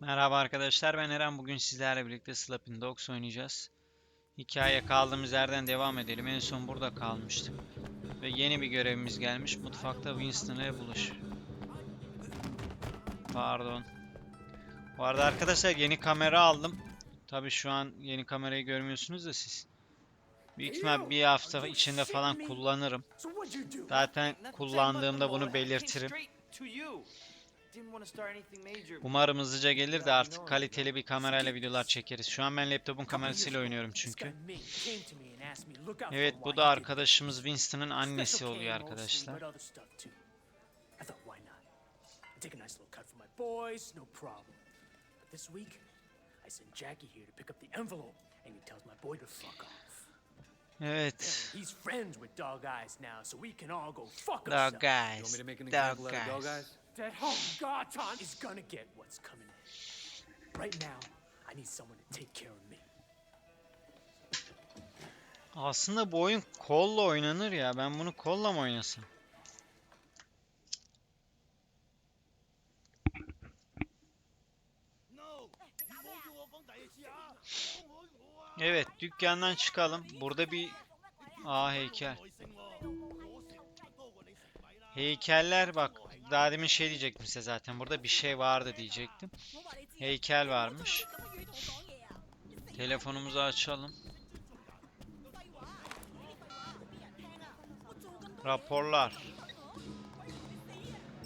Merhaba arkadaşlar ben Eren bugün sizlerle birlikte Slapping Dogs oynayacağız. Hikaye kaldığımız yerden devam edelim. En son burada kalmıştık. Ve yeni bir görevimiz gelmiş. Mutfakta Winston ile buluş. Pardon. Bu arada arkadaşlar yeni kamera aldım. Tabi şu an yeni kamerayı görmüyorsunuz da siz. Büyük ihtimal bir hafta içinde falan kullanırım. Zaten kullandığımda bunu belirtirim. Umarım hızlıca gelir de artık kaliteli bir kamerayla videolar çekeriz. Şu an ben laptopun kamerasıyla oynuyorum çünkü. Evet bu da arkadaşımız Winston'ın annesi oluyor arkadaşlar. Evet. He's friends with Dog Eyes now, so we can all go fuck Dog ourselves. guys. You want me to make an Dog example out of dog guys. eyes? That whole Garton is gonna get what's coming. Right now, I need someone to take care of me. Aslında bu oyun kolla oynanır ya. Ben bunu kolla mı oynasam? Evet, dükkandan çıkalım. Burada bir Aa heykel. Heykeller bak. Daha demin şey diyecektim size zaten. Burada bir şey vardı diyecektim. Heykel varmış. Telefonumuzu açalım. Raporlar.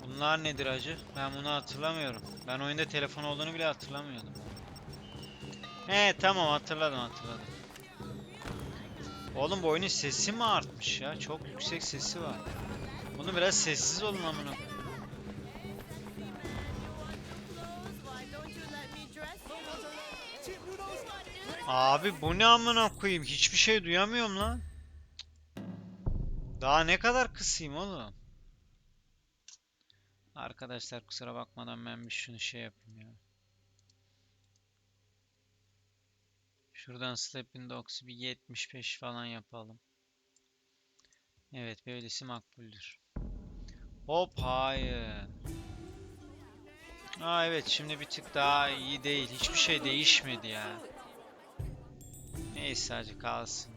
Bunlar nedir acı? Ben bunu hatırlamıyorum. Ben oyunda telefon olduğunu bile hatırlamıyordum. He tamam hatırladım hatırladım. Oğlum bu oyunun sesi mi artmış ya? Çok yüksek sesi var. Bunu biraz sessiz olun amına. Abi bu ne amına koyayım? Hiçbir şey duyamıyorum lan. Daha ne kadar kısayım oğlum? Arkadaşlar kusura bakmadan ben bir şunu şey yapayım ya. Şuradan Sleeping Dogs'u bir 75 falan yapalım. Evet böylesi makbuldür. Hop hayır. Aa evet şimdi bir tık daha iyi değil. Hiçbir şey değişmedi ya. Neyse hacı kalsın.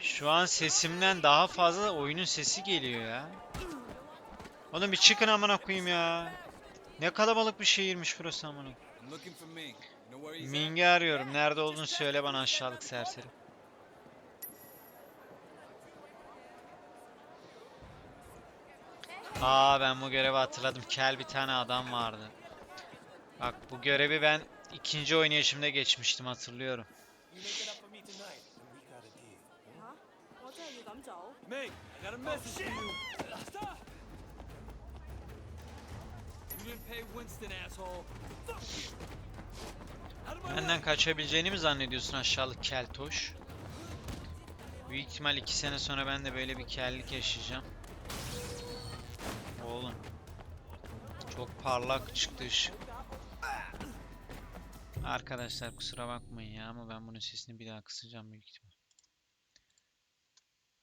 Şu an sesimden daha fazla oyunun sesi geliyor ya. Oğlum bir çıkın amına koyayım ya. Ne kalabalık bir şehirmiş burası amına. Ming'i arıyorum. Nerede olduğunu söyle bana aşağılık serseri. Aa ben bu görevi hatırladım. Kel bir tane adam vardı. Bak bu görevi ben ikinci oynayışımda geçmiştim hatırlıyorum. Benden kaçabileceğini mi zannediyorsun aşağılık keltoş? Büyük ihtimal iki sene sonra ben de böyle bir kellik yaşayacağım. Oğlum. Çok parlak çıktı ışık. Arkadaşlar kusura bakmayın ya ama ben bunun sesini bir daha kısacağım büyük ihtimal.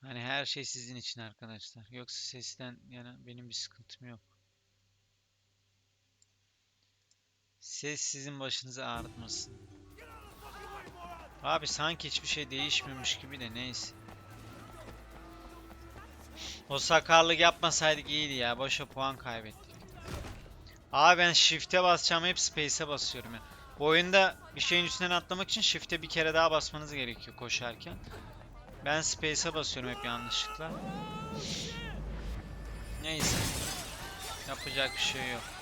Hani her şey sizin için arkadaşlar. Yoksa sesten yani benim bir sıkıntım yok. Ses sizin başınızı ağrıtmasın. Abi sanki hiçbir şey değişmemiş gibi de neyse. O sakarlık yapmasaydık iyiydi ya. Boşa puan kaybettik. Abi ben shift'e basacağım hep space'e basıyorum ya. Bu oyunda bir şeyin üstünden atlamak için shift'e bir kere daha basmanız gerekiyor koşarken. Ben space'e basıyorum hep yanlışlıkla. Neyse. Yapacak bir şey yok.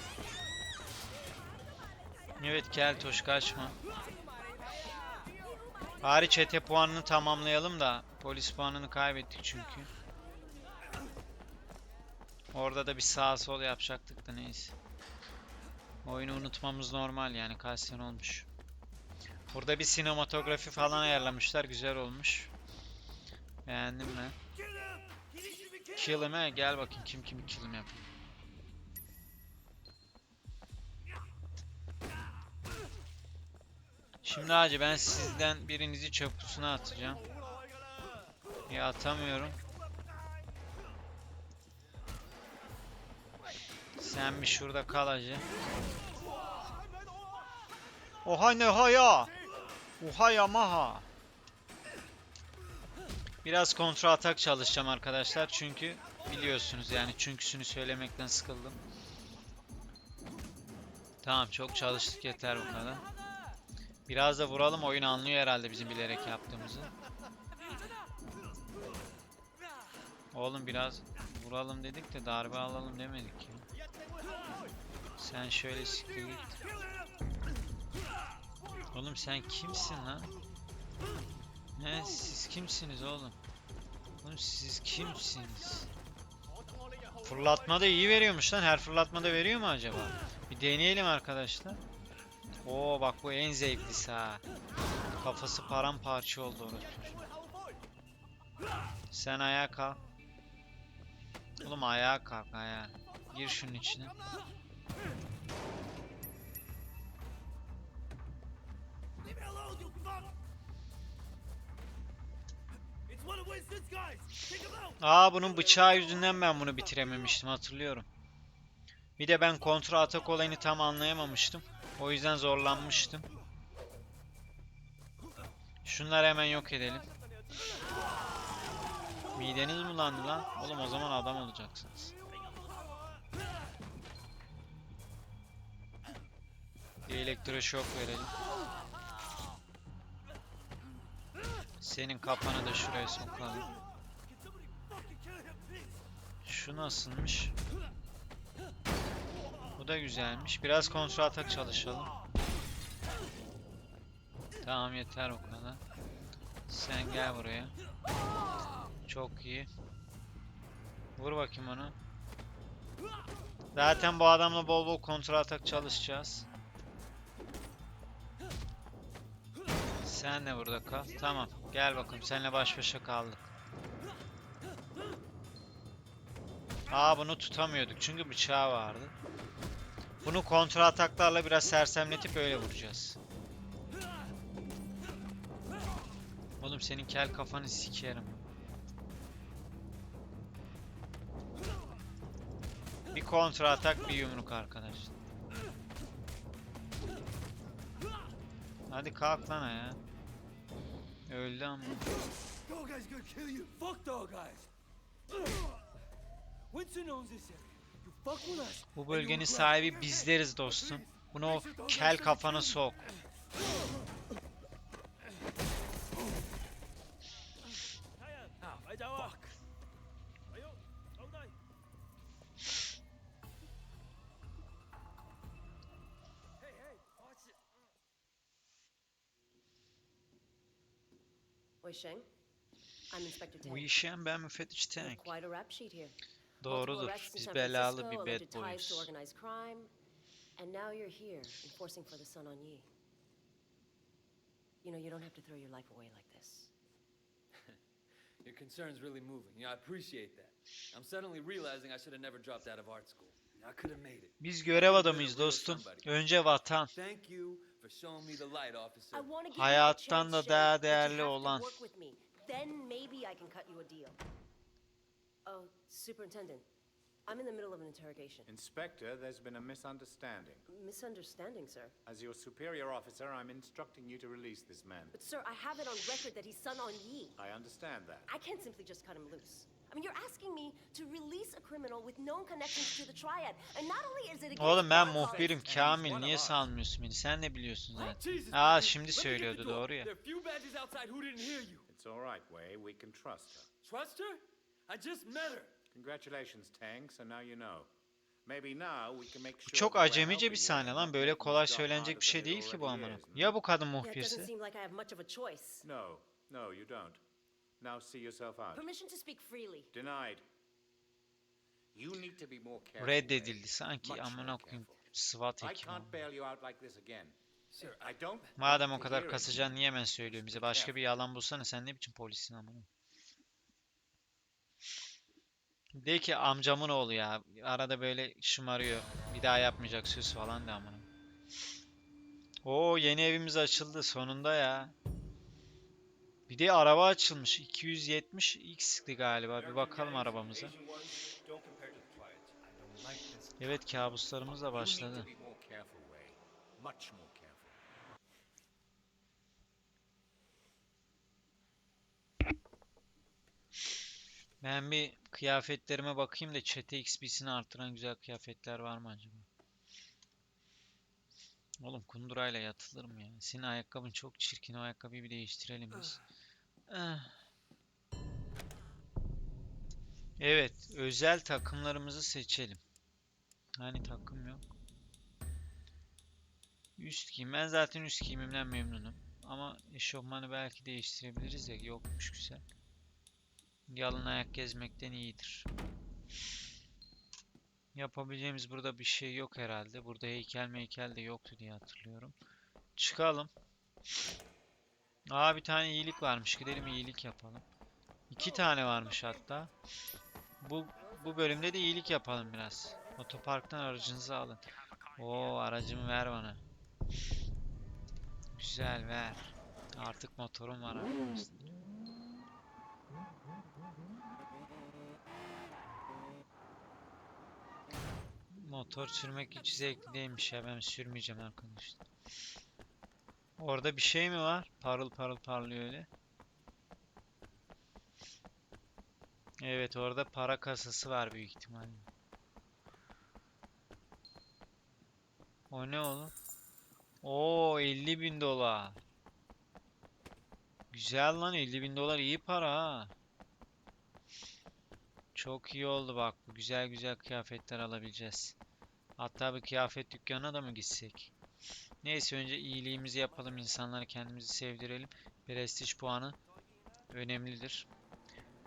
Evet Keltoş kaçma. Bari çete puanını tamamlayalım da polis puanını kaybettik çünkü. Orada da bir sağ sol yapacaktık da neyse. Oyunu unutmamız normal yani kaç sene olmuş. Burada bir sinematografi falan ayarlamışlar güzel olmuş. Beğendim ben. Kill gel bakayım kim kimi kill him yapıyor. Şimdi hacı ben sizden birinizi çöp kutusuna atacağım. Ya atamıyorum. Sen bir şurada kal hacı. Oha ne ha ya. Oha ya maha. Biraz kontra atak çalışacağım arkadaşlar çünkü biliyorsunuz yani çünküsünü söylemekten sıkıldım. Tamam çok çalıştık yeter bu kadar. Biraz da vuralım oyun anlıyor herhalde bizim bilerek yaptığımızı. Oğlum biraz vuralım dedik de darbe alalım demedik ya. Sen şöyle siktir git. Oğlum sen kimsin lan? Ne siz kimsiniz oğlum? Oğlum siz kimsiniz? Fırlatma da iyi veriyormuş lan. Her fırlatmada veriyor mu acaba? Bir deneyelim arkadaşlar. Oo bak bu en zevklisi ha. Kafası paramparça oldu orası. Sen ayağa kalk. Oğlum ayağa kalk ayağa. Gir şunun içine. Aa bunun bıçağı yüzünden ben bunu bitirememiştim hatırlıyorum. Bir de ben kontra atak olayını tam anlayamamıştım. O yüzden zorlanmıştım. Şunları hemen yok edelim. Mideniz mi bulandı lan? Oğlum o zaman adam olacaksınız. Bir elektroşok verelim. Senin kafanı da şuraya sokalım. Şu nasılmış? Da güzelmiş. Biraz kontra atak çalışalım. Tamam yeter o kadar. Sen gel buraya. Çok iyi. Vur bakayım onu. Zaten bu adamla bol bol kontra atak çalışacağız. Sen de burada kal. Tamam. Gel bakalım. Seninle baş başa kaldık. Aa bunu tutamıyorduk çünkü bıçağı vardı. Bunu kontra ataklarla biraz sersemletip öyle vuracağız. Oğlum senin kel kafanı sikerim. Bir kontra atak bir yumruk arkadaş. Hadi kalk lan ya. Öldü ama. Dog guy's gonna kill you. Fuck dog guys. Winston owns this area. Bu bölgenin sahibi bizleriz dostum. Bunu o kel kafana sok. Wei Sheng, I'm Inspector Tang. Bu işen ben müfettiş tank. Quite a rap sheet here. Doğrudur. Biz belalı bir bad boyuz. and now you're here enforcing for the Sun on Yi. You know, you don't have to throw your life away like this. Your concern's really moving. Yeah, I appreciate that. I'm suddenly realizing I should have never dropped out of art school. I could have made it. Biz görev adamıyız dostum. Önce vatan. Thank you for showing me the light, officer. Hayattan da daha değerli olan. Then maybe I can cut you a deal. Oh, Superintendent, I'm in the middle of an interrogation. Inspector, there's been a misunderstanding. Misunderstanding, sir. As your superior officer, I'm instructing you to release this man. But sir, I have it on record that he's Sun on Yi. I understand that. I can't simply just cut him loose. I mean, you're asking me to release a criminal with known connections to the triad. And not only is it against Oğlum ben our laws- muhbirim Kamil niye salmıyorsun beni? Sen de biliyorsun What? zaten. Jesus, Aa man. şimdi Let me get söylüyordu the door. doğru ya. There are few badges outside who didn't hear you. It's all right, Wei. We can trust her. Trust her? I just met her. Congratulations, Tang. So now you know. Maybe now we can make Bu sure çok acemice bir sahne lan. not Böyle kolay söylenecek bir şey değil ki bu amına. Ya bu kadın Yeah, it doesn't muhbirse? seem like I have much of a choice. No, no, you don't. Now see yourself out. Permission to speak freely. Denied. You need to be more careful. Reddedildi sanki amına koyayım. SWAT I ekibi. can't bail you out like this again. Sir, I don't. Madem o kadar kasacaksın niye hemen söylüyor bize? Başka bir yalan bulsana sen ne biçim polissin amına. De ki amcamın oğlu ya. Arada böyle şımarıyor. Bir daha yapmayacak söz falan da amına. Oo yeni evimiz açıldı sonunda ya. Bir de araba açılmış. 270 X'ti galiba. Bir bakalım arabamıza. Evet kabuslarımız da başladı. Ben bir kıyafetlerime bakayım da çete XP'sini artıran güzel kıyafetler var mı acaba? Oğlum kundurayla yatılır mı ya? Senin ayakkabın çok çirkin. O ayakkabıyı bir değiştirelim biz. Ah. Evet, özel takımlarımızı seçelim. Hani takım yok. Üst giyim. Ben zaten üst giyimimden memnunum. Ama eşofmanı belki değiştirebiliriz ya. Yokmuş güzel. Yalın ayak gezmekten iyidir. Yapabileceğimiz burada bir şey yok herhalde. Burada heykel meykel de yoktu diye hatırlıyorum. Çıkalım. Aa bir tane iyilik varmış. Gidelim iyilik yapalım. İki tane varmış hatta. Bu bu bölümde de iyilik yapalım biraz. Otoparktan aracınızı alın. Oo aracımı ver bana. Güzel ver. Artık motorum var arkadaşlar. Motor sürmek hiç zevkli değilmiş ya ben sürmeyeceğim arkadaşlar. Orada bir şey mi var? Parıl parıl parlıyor öyle. Evet orada para kasası var büyük ihtimalle. O ne oğlum? Oo 50 bin dolar. Güzel lan 50 bin dolar iyi para ha. Çok iyi oldu bak güzel güzel kıyafetler alabileceğiz. Hatta bir kıyafet dükkanına da mı gitsek? Neyse önce iyiliğimizi yapalım insanlara kendimizi sevdirelim. Prestij puanı önemlidir.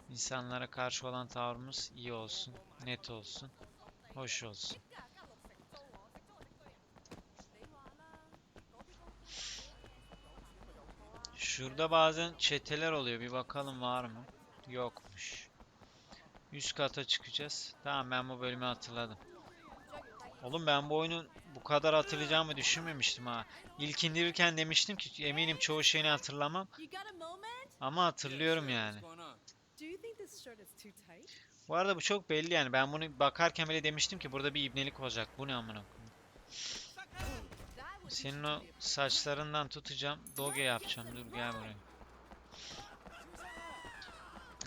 İnsanlara karşı olan tavrımız iyi olsun, net olsun, hoş olsun. Şurada bazen çeteler oluyor. Bir bakalım var mı? Yokmuş. Üst kata çıkacağız. Tamam ben bu bölümü hatırladım. Oğlum ben bu oyunu bu kadar hatırlayacağımı düşünmemiştim ha. İlk indirirken demiştim ki eminim çoğu şeyini hatırlamam. Ama hatırlıyorum yani. Bu arada bu çok belli yani. Ben bunu bakarken bile demiştim ki burada bir ibnelik olacak. Bu ne amına koyayım. Senin o saçlarından tutacağım. Doge yapacağım. Dur gel buraya.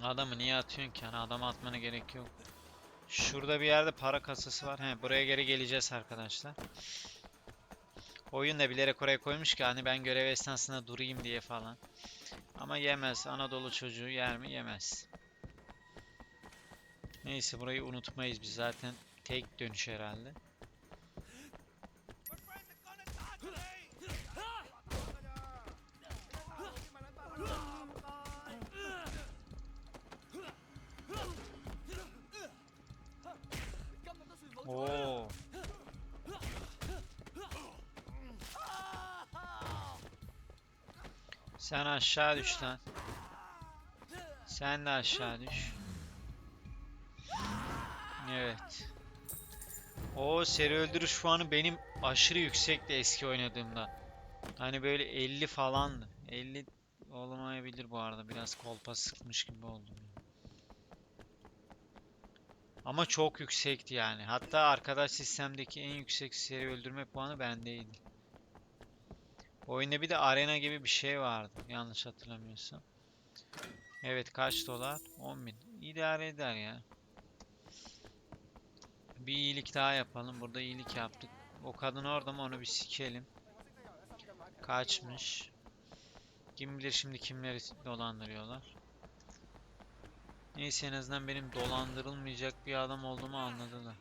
Adamı niye atıyorsun ki? Hani adamı atmana gerek yok. Şurada bir yerde para kasası var. He, buraya geri geleceğiz arkadaşlar. Oyun da bilerek oraya koymuş ki hani ben görev esnasında durayım diye falan. Ama yemez. Anadolu çocuğu yer mi? Yemez. Neyse burayı unutmayız biz zaten tek dönüş herhalde. Sen aşağı düş lan. Sen de aşağı düş. Evet. O seri öldürüş puanı benim aşırı yüksekti eski oynadığımda. Hani böyle 50 falandı. 50 olmayabilir bu arada. Biraz kolpa sıkmış gibi oldum. Ama çok yüksekti yani. Hatta arkadaş sistemdeki en yüksek seri öldürme puanı bendeydi. Oyunda bir de arena gibi bir şey vardı. Yanlış hatırlamıyorsam. Evet kaç dolar? 10 bin. İdare eder ya. Bir iyilik daha yapalım. Burada iyilik yaptık. O kadın orada mı onu bir sikelim. Kaçmış. Kim bilir şimdi kimleri dolandırıyorlar. Neyse en azından benim dolandırılmayacak bir adam olduğumu anladılar.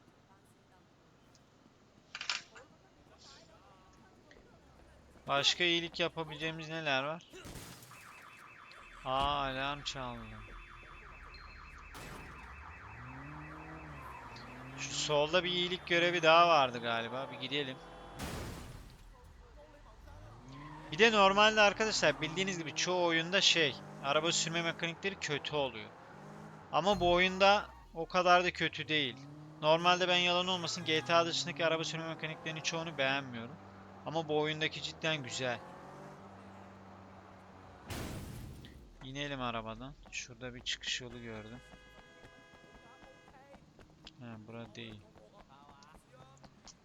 Başka iyilik yapabileceğimiz neler var? Aa alarm çaldı. Şu solda bir iyilik görevi daha vardı galiba. Bir gidelim. Bir de normalde arkadaşlar bildiğiniz gibi çoğu oyunda şey araba sürme mekanikleri kötü oluyor. Ama bu oyunda o kadar da kötü değil. Normalde ben yalan olmasın GTA dışındaki araba sürme mekaniklerinin çoğunu beğenmiyorum. Ama bu oyundaki cidden güzel. İnelim arabadan. Şurada bir çıkış yolu gördüm. Ha, bura değil.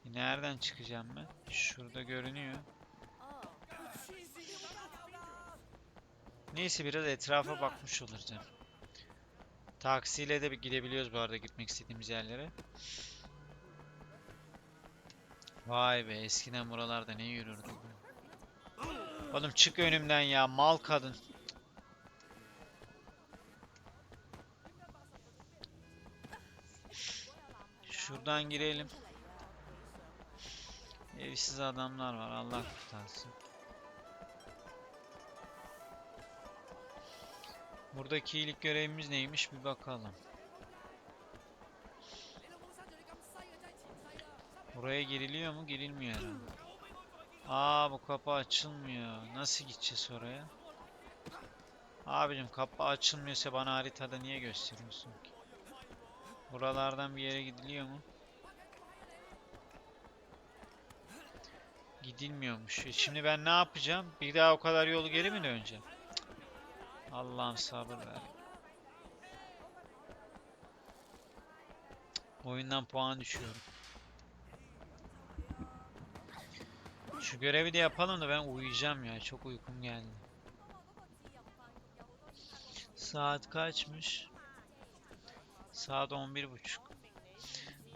Nereden çıkacağım ben? Şurada görünüyor. Neyse biraz etrafa bakmış olacağım. Taksiyle de gidebiliyoruz bu arada gitmek istediğimiz yerlere. Vay be eskiden buralarda ne yürürdük. Oğlum çık önümden ya mal kadın. Şuradan girelim. Evsiz adamlar var Allah kurtarsın. Buradaki iyilik görevimiz neymiş bir bakalım. Buraya giriliyor mu? Girilmiyor. Aa bu kapı açılmıyor. Nasıl gideceğiz oraya? Abicim kapı açılmıyorsa bana haritada niye gösteriyorsun ki? Buralardan bir yere gidiliyor mu? Gidilmiyormuş. E şimdi ben ne yapacağım? Bir daha o kadar yolu geri mi döneceğim? Allah'ım sabır ver. Oyundan puan düşüyorum. Şu görevi de yapalım da ben uyuyacağım ya. Çok uykum geldi. Saat kaçmış? Saat 11.30.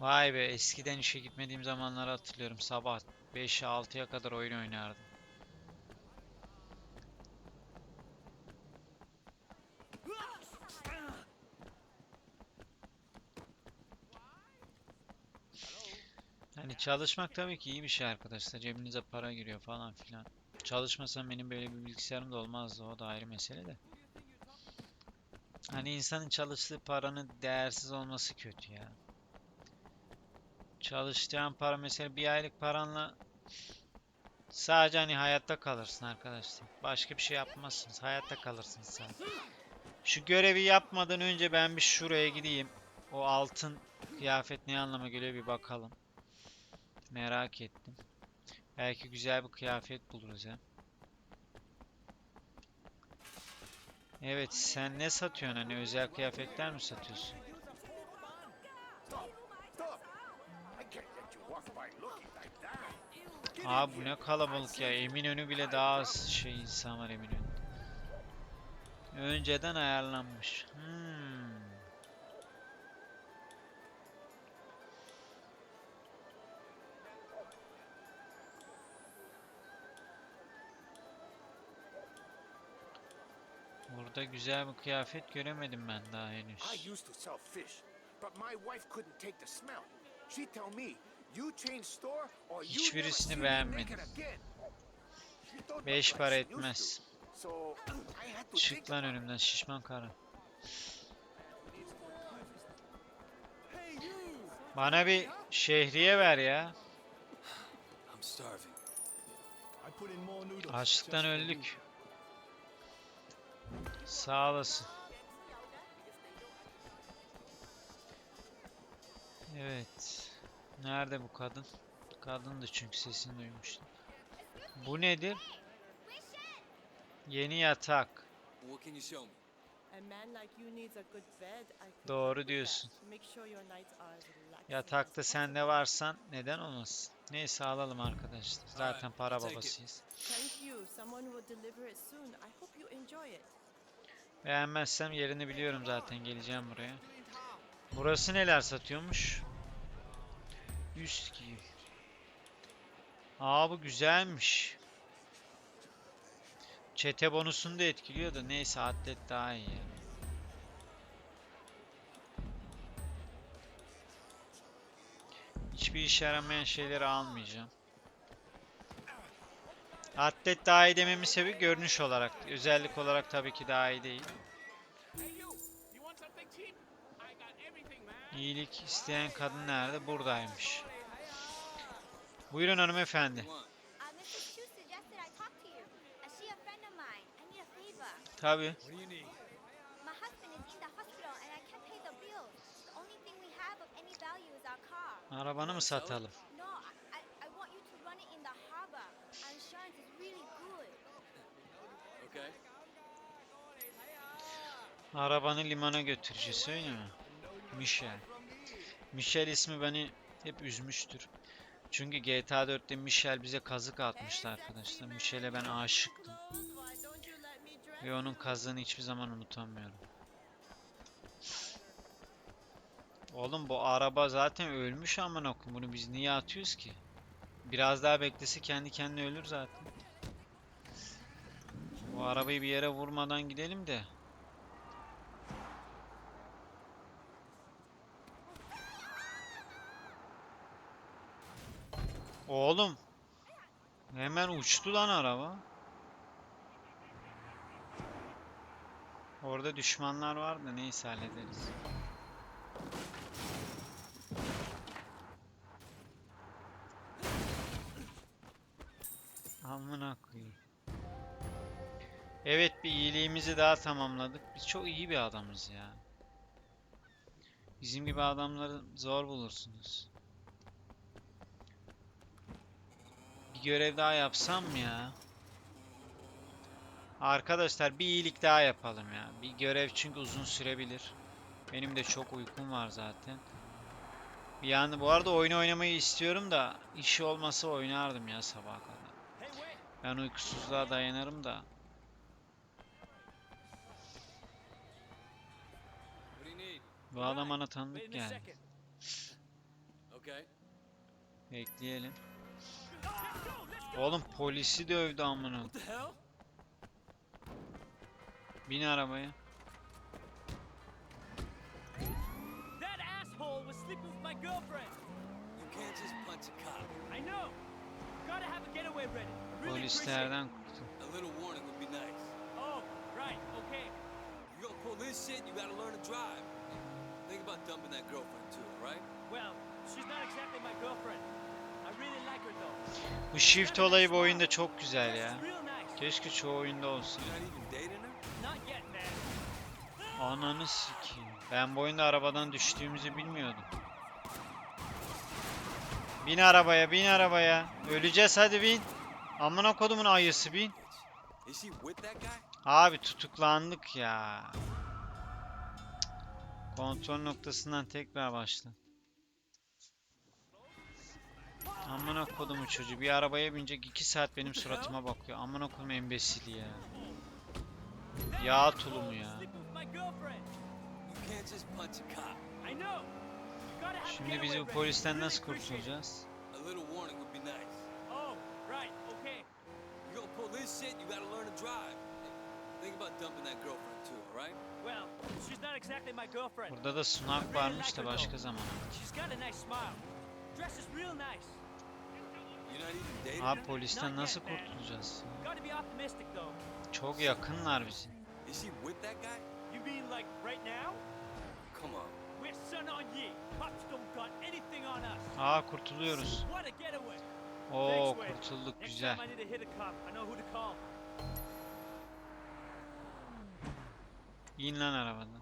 Vay be eskiden işe gitmediğim zamanları hatırlıyorum. Sabah 5'e 6'ya kadar oyun oynardım. Hani çalışmak tabii ki iyi bir şey arkadaşlar. Cebinize para giriyor falan filan. Çalışmasam benim böyle bir bilgisayarım da olmazdı. O da ayrı mesele de. Hani insanın çalıştığı paranın değersiz olması kötü ya. Çalışacağın para mesela bir aylık paranla sadece hani hayatta kalırsın arkadaşlar. Başka bir şey yapmazsınız. Hayatta kalırsınız sadece. Şu görevi yapmadan önce ben bir şuraya gideyim. O altın kıyafet ne anlama geliyor bir bakalım. Merak ettim. Belki güzel bir kıyafet buluruz ya. Evet, sen ne satıyorsun? Hani özel kıyafetler mi satıyorsun? Abi bu ne kalabalık ya. Eminönü bile daha az şey insan var Eminönü. Önceden ayarlanmış. Hmm. Burada güzel bir kıyafet göremedim ben daha henüz. I used to sell fish, but my wife couldn't take the smell. She'd tell me, "You change store or you never Hiçbirisini see me beğenmedim. naked again." She Beş para etmez. Çık lan önümden şişman karı. Bana bir şehriye ver ya. Açlıktan öldük. Sağ olasın. Evet. Nerede bu kadın? Kadındı çünkü sesini duymuştum. Bu nedir? Yeni yatak. Doğru diyorsun. Yatakta sen de varsan neden olmasın? Neyse alalım arkadaşlar. Zaten para babasıyız. Beğenmezsem yerini biliyorum zaten geleceğim buraya. Burası neler satıyormuş? Üst giy. Aa bu güzelmiş. Çete bonusunu da etkiliyor da neyse atlet daha iyi yani. Hiçbir işe yaramayan şeyleri almayacağım. Atlet daha iyi dememin sebebi görünüş olarak. Özellik olarak tabii ki daha iyi değil. İyilik isteyen kadın nerede? Buradaymış. Buyurun hanımefendi. Tabii. What do you need? My husband is in the hospital and I can't pay the bills. The only thing we have of any value is our car. Arabanı mı satalım? No, I, I, I want you to run it in the harbor. Our insurance is really good. Okay. Arabanı limana götüreceğiz öyle mi? Michel. Michel ismi beni hep üzmüştür. Çünkü GTA 4'te Michel bize kazık atmıştı arkadaşlar. Michel'e ben aşıktım. Ve onun kazığını hiçbir zaman unutamıyorum. Oğlum bu araba zaten ölmüş amına koyayım. Bunu biz niye atıyoruz ki? Biraz daha beklese kendi kendine ölür zaten. Bu arabayı bir yere vurmadan gidelim de. Oğlum. Hemen uçtu lan araba. Orada düşmanlar var da neyse hallederiz. İyiliğimizi daha tamamladık. Biz çok iyi bir adamız ya. Bizim gibi adamları zor bulursunuz. Bir görev daha yapsam mı ya? Arkadaşlar bir iyilik daha yapalım ya. Bir görev çünkü uzun sürebilir. Benim de çok uykum var zaten. Yani bu arada oyun oynamayı istiyorum da işi olmasa oynardım ya sabaha kadar. Ben uykusuzluğa dayanırım da. Bu adam tanıdık geldi. Bekleyelim. Oğlum polisi dövdü amına. Bin arabaya. Polislerden kurtul. Oh, right, okay. You gonna pull this shit, you gotta learn to drive. Think about dumping that girlfriend too, alright? Well, she's not exactly my girlfriend. I really like her though. Bu shift olayı bu oyunda çok güzel ya. Keşke çoğu oyunda olsun. Ananı sikeyim. Ben bu oyunda arabadan düştüğümüzü bilmiyordum. Bin arabaya, bin arabaya. Öleceğiz hadi bin. Amına kodumun ayısı bin. Abi tutuklandık ya. Kontrol noktasından tekrar başla. Amına kodumun çocuğu bir arabaya binecek 2 saat benim suratıma bakıyor. Amına kodum embesili ya. Yağ tulumu ya. Şimdi biz bu polisten nasıl kurtulacağız? Oh. Think about dumping that girlfriend too, alright? Well, she's not exactly my girlfriend. Burada da sunak varmış da başka zaman. She's got a nice smile. Dresses real nice. You're not even dating Abi polisten nasıl kurtulacağız? Gotta be optimistic though. Çok yakınlar bize. Is she with that guy? İn lan arabadan.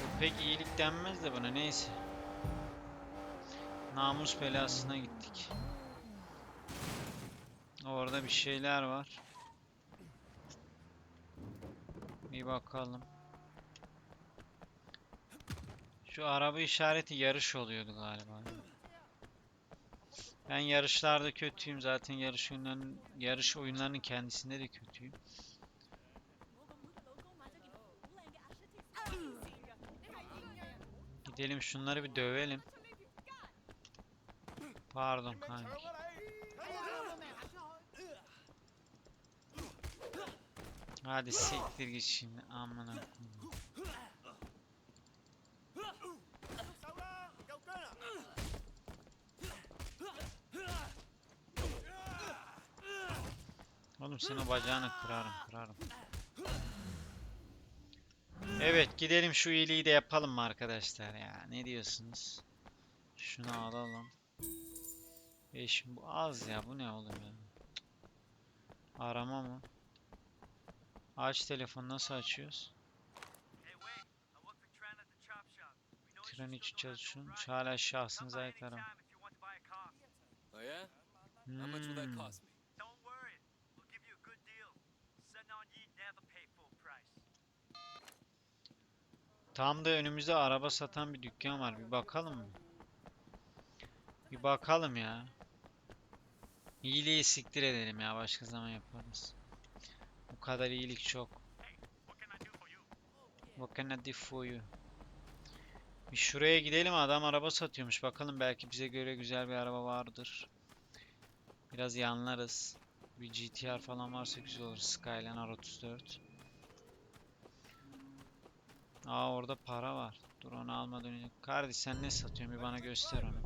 Bu pek iyilik denmez de buna neyse. Namus belasına gittik. Orada bir şeyler var. Bir bakalım. Şu araba işareti yarış oluyordu galiba. Ben yarışlarda kötüyüm zaten yarış oyunlarının yarış oyunlarının kendisinde de kötüyüm. Gidelim şunları bir dövelim. Pardon kanki. Hadi siktir git şimdi amına koyayım. Oğlum senin bacağını kırarım kırarım. Evet gidelim şu iyiliği de yapalım mı arkadaşlar ya ne diyorsunuz? Şunu alalım. 5 bu az ya bu ne oğlum ya? Arama mı? Aç telefonu nasıl açıyoruz? Tren içi çalışıyormuş. Hala şahsınıza ait arama. Hmm. cost me? Don't worry. We'll give you a good deal. Sun On Yi never pay full price. Tam da önümüzde araba satan bir dükkan var. Bir bakalım mı? Bir bakalım ya. İyiliği siktir edelim ya. Başka zaman yaparız. Bu kadar iyilik çok. What can I do for you? Bir şuraya gidelim adam araba satıyormuş. Bakalım belki bize göre güzel bir araba vardır. Biraz yanlarız. Bir GTR falan varsa güzel olur. Skyline R34. Aa orada para var. Dur onu almadan önce. Kardeş sen ne satıyorsun? Bir bana göster onu.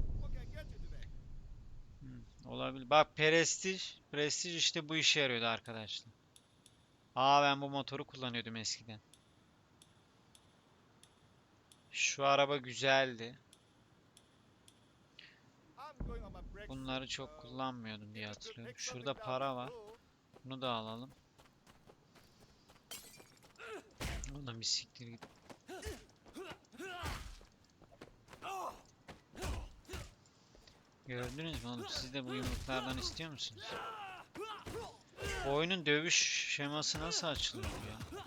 Hmm, olabilir. Bak prestij. Prestij işte bu işe yarıyordu arkadaşlar. Aa ben bu motoru kullanıyordum eskiden. Şu araba güzeldi. Bunları çok kullanmıyordum diye hatırlıyorum. Şurada para var. Bunu da alalım. Oğlum bir siktir git. Gördünüz mü oğlum? Siz de bu yumruklardan istiyor musunuz? Bu oyunun dövüş şeması nasıl açılıyor ya?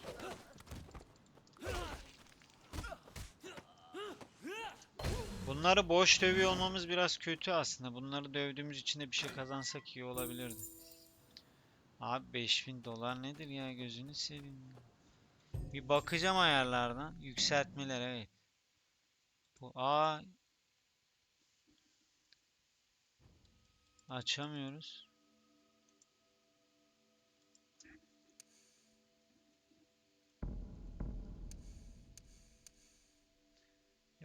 Bunları boş dövüyor olmamız biraz kötü aslında. Bunları dövdüğümüz için de bir şey kazansak iyi olabilirdi. Abi 5000 dolar nedir ya gözünü seveyim. Bir bakacağım ayarlardan. Yükseltmeler evet. Bu a açamıyoruz.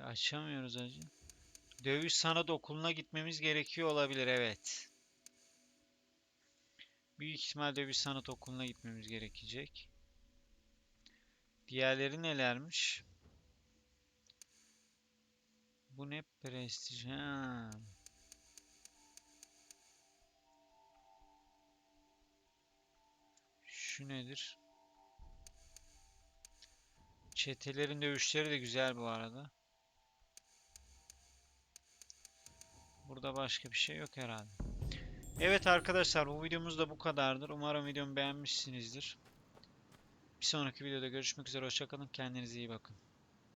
Açamıyoruz acı. Dövüş sanat okuluna gitmemiz gerekiyor olabilir evet. Büyük ihtimal dövüş sanat okuluna gitmemiz gerekecek. Diğerleri nelermiş? Bu ne prestij ha. Şu nedir? Çetelerin dövüşleri de güzel bu arada. Burada başka bir şey yok herhalde. Evet arkadaşlar bu videomuz da bu kadardır. Umarım videomu beğenmişsinizdir. Bir sonraki videoda görüşmek üzere. Hoşçakalın. Kendinize iyi bakın.